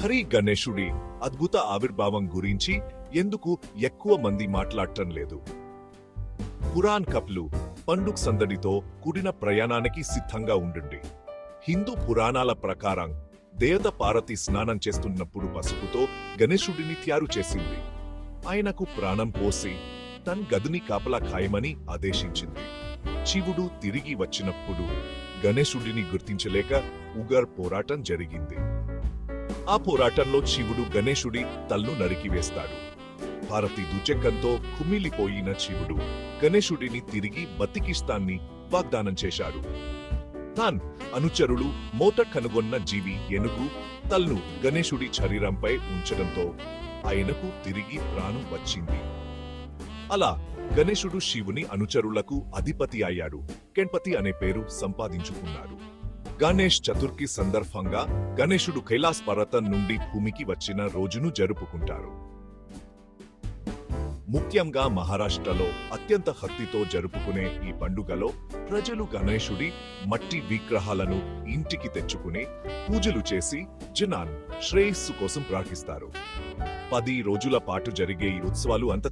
హరి గణేశుడి అద్భుత ఆవిర్భావం గురించి ఎందుకు ఎక్కువ మంది మాట్లాడటం లేదు? పురాణ్ కప్లు పండుగ సందడితో కూడిన ప్రయాణానికి సిద్ధంగా ఉండండి. హిందూ పురాణాల ప్రకారం దేవత పార్వతి స్నానం చేస్తున్నప్పుడు పసుపుతో గణేశుడిని తయారు చేసింది. ఆయనకు ప్రాణం పోసి తన్ గదిని కాపలా ఖాయమని ఆదేశించింది. శివుడు తిరిగి వచ్చినప్పుడు గణేశుడిని గుర్తించలేక ఉగర్ పోరాటం జరిగింది. ఆ పోరాటంలో శివుడు గణేశుడి తల్లు నరికివేస్తాడు భారతి దుచెక్కంతో కుమిలిపోయిన శివుడు గణేశుడిని తిరిగి బతికిస్తాన్ని వాగ్దానం చేశాడు. తాన్ అనుచరులు మోత కనుగొన్న జీవి ఏనుగు తల్ను గణేశుడి శరీరంపై ఉంచడంతో ఆయనకు తిరిగి ప్రాణం వచ్చింది. అలా గణేశుడు శివుని అనుచరులకు అధిపతి అయ్యాడు. కెణపతి అనే పేరు సంపాదించుకున్నాడు. గణేష్ చతుర్థి సందర్భంగా గణేశుడు కైలాస్ పర్వతం నుండి భూమికి వచ్చిన రోజును జరుపుకుంటారు. ముఖ్యంగా మహారాష్ట్రలో అత్యంత భక్తితో జరుపుకునే ఈ పండుగలో ప్రజలు గణేశుడి మట్టి విగ్రహాలను ఇంటికి తెచ్చుకుని పూజలు చేసి జనాన్ శ్రేయస్సు కోసం ప్రార్థిస్తారు. పది రోజుల పాటు జరిగే ఈ ఉత్సవాలు అంత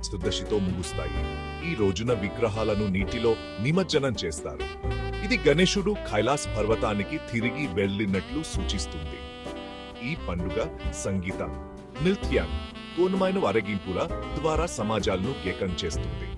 ముగుస్తాయి. ఈ రోజున విగ్రహాలను నీటిలో నిమజ్జనం చేస్తారు. ఇది గణేశుడు కైలాస్ పర్వతానికి తిరిగి వెళ్ళినట్లు సూచిస్తుంది. ఈ పండుగ సంగీతం నృత్యం కోనమైన అరగింపుల ద్వారా సమాజాలను ఏకం చేస్తుంది.